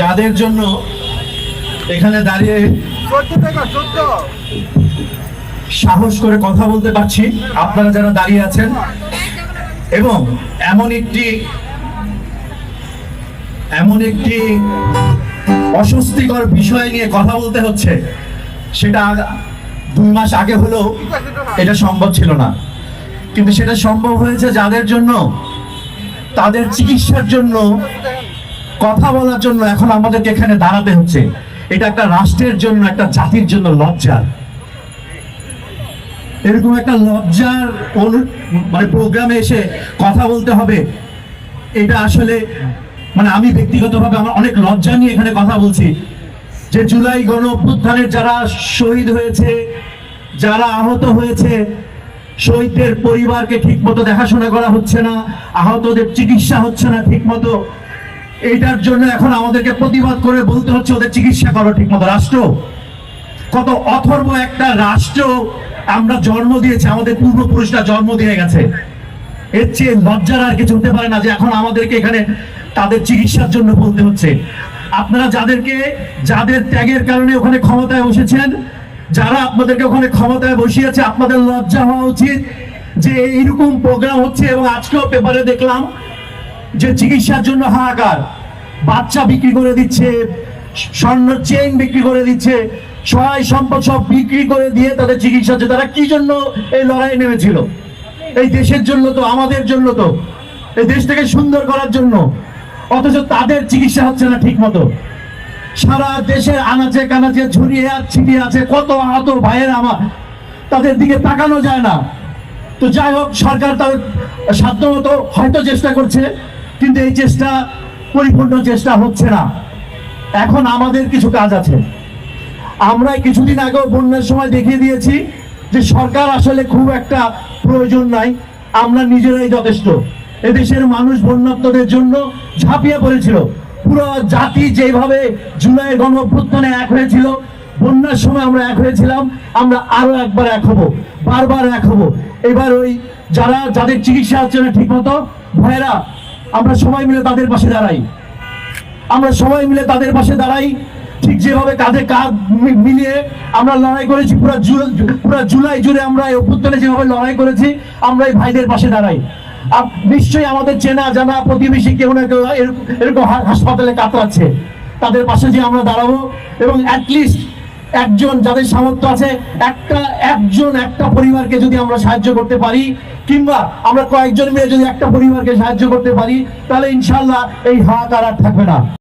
যাদের জন্য এখানে দাঁড়িয়ে সাহস করে কথা বলতে পারছি আপনারা যারা দাঁড়িয়ে আছেন। এবং এমন একটি এমন একটি অস্বস্তিকর বিষয় নিয়ে কথা বলতে হচ্ছে সেটা দুই মাস আগে হলেও এটা সম্ভব ছিল না। কিন্তু সেটা সম্ভব হয়েছে যাদের জন্য তাদের চিকিৎসার জন্য কথা বলার জন্য এখন আমাদেরকে এখানে দাঁড়াতে হচ্ছে। এটা একটা রাষ্ট্রের জন্য, একটা জাতির জন্য লজ্জার এরকম একটা লজ্জার মানে প্রোগ্রামে এসে কথা বলতে হবে। এটা আসলে মানে আমি ব্যক্তিগতভাবে আমার অনেক লজ্জা নিয়ে এখানে কথা বলছি। যে জুলাই গণ অভ্যুত্থানের যারা শহীদ হয়েছে, যারা আহত হয়েছে শহীদদের পরিবারকে ঠিকমতো দেখাশোনা করা হচ্ছে না, আহতদের চিকিৎসা হচ্ছে না ঠিকমতো। এইটার জন্য এখন আমাদেরকে প্রতিবাদ করে বলতে হচ্ছে, ওদের চিকিৎসা করো ঠিকমতো। রাষ্ট্র, কত অথর্ব একটা রাষ্ট্র আমরা জন্ম দিয়েছি, আমাদের পূর্বপুরুষরা জন্ম দিয়ে গেছে। এর চেয়ে লজ্জার আর কিছু হতে পারে না যে এখন আমাদেরকে এখানে তাদের চিকিৎসার জন্য বলতে হচ্ছে। আপনারা যাদেরকে, যাদের ত্যাগের কারণে ওখানে ক্ষমতায় বসেছেন, যারা আপনাদেরকে ওখানে ক্ষমতায় বসিয়েছে, আপনাদের লজ্জা হওয়া উচিত যে এইরকম প্রোগ্রাম হচ্ছে এবং আজকেও পেপারে দেখলাম যে চিকিৎসার জন্য হাহাকার। বাচ্চা বিক্রি করে দিচ্ছে, স্বর্ণ চেইন বিক্রি করে দিচ্ছে, সহায় সম্পদ সব বিক্রি করে দিয়ে তাদের চিকিৎসা হচ্ছে। তারা কি জন্য এই লড়াই নেমেছিল? এই দেশের জন্য তো, আমাদের জন্য তো। এই দেশটাকে সুন্দর করার জন্য। অথচ তাদের চিকিৎসা হচ্ছে না ঠিক মতো সারা দেশের আনাচে কানাচে ঝুরিয়ে আর ছিটিয়ে আছে, কত আহত ভাইয়ের আমার তাদের দিকে তাকানো যায় না। তো যাই হোক, সরকার তার সাধ্যমতো হয়তো চেষ্টা করছে। কিন্তু এই চেষ্টা পরিপূর্ণ চেষ্টা হচ্ছে না। এখন আমাদের কিছু কাজ আছে। আমরা কিছুদিন আগেও বন্যার সময় দেখিয়ে দিয়েছি যে সরকার আসলে খুব একটা প্রয়োজন নাই। আমরা নিজেরাই যথেষ্ট। এদেশের মানুষ বন্যাত্মদের জন্য ঝাঁপিয়ে পড়েছিল। পুরো জাতি যেভাবে জুলাই গণ এক হয়েছিল, বন্যার সময় আমরা এক হয়েছিলাম, আমরা আরও একবার এক হব, বারবার এক হব। এবার ওই যারা, যাদের চিকিৎসা হচ্ছে না ঠিক মতো ভয়েরা আমরা সবাই মিলে তাদের পাশে দাঁড়াই। আমরা সবাই মিলে তাদের পাশে দাঁড়াই। ঠিক যেভাবে কাঁধে কাঁধ মিলিয়ে আমরা লড়াই করেছি, পুরো পুরো জুলাই জুড়ে আমরা এই অভ্যুত্থানে যেভাবে লড়াই করেছি, আমরা এই ভাইদের পাশে দাঁড়াই। নিশ্চয়ই আমাদের চেনা, জানা প্রতিবেশী কেউ না কেউ এরকম- হাসপাতালে কাতরাচ্ছে। তাদের পাশে যে আমরা দাঁড়াবো এবং অ্যাটলিস্ট একজন যাদের সামর্থ্য আছে, একটা একজন, একটা পরিবারকে যদি আমরা সাহায্য করতে পারি কিংবা আমরা কয়েকজন মিলে যদি একটা পরিবারকে সাহায্য করতে পারি, তাহলে ইনশাল্লাহ এই হাহাকার আর থাকবে না।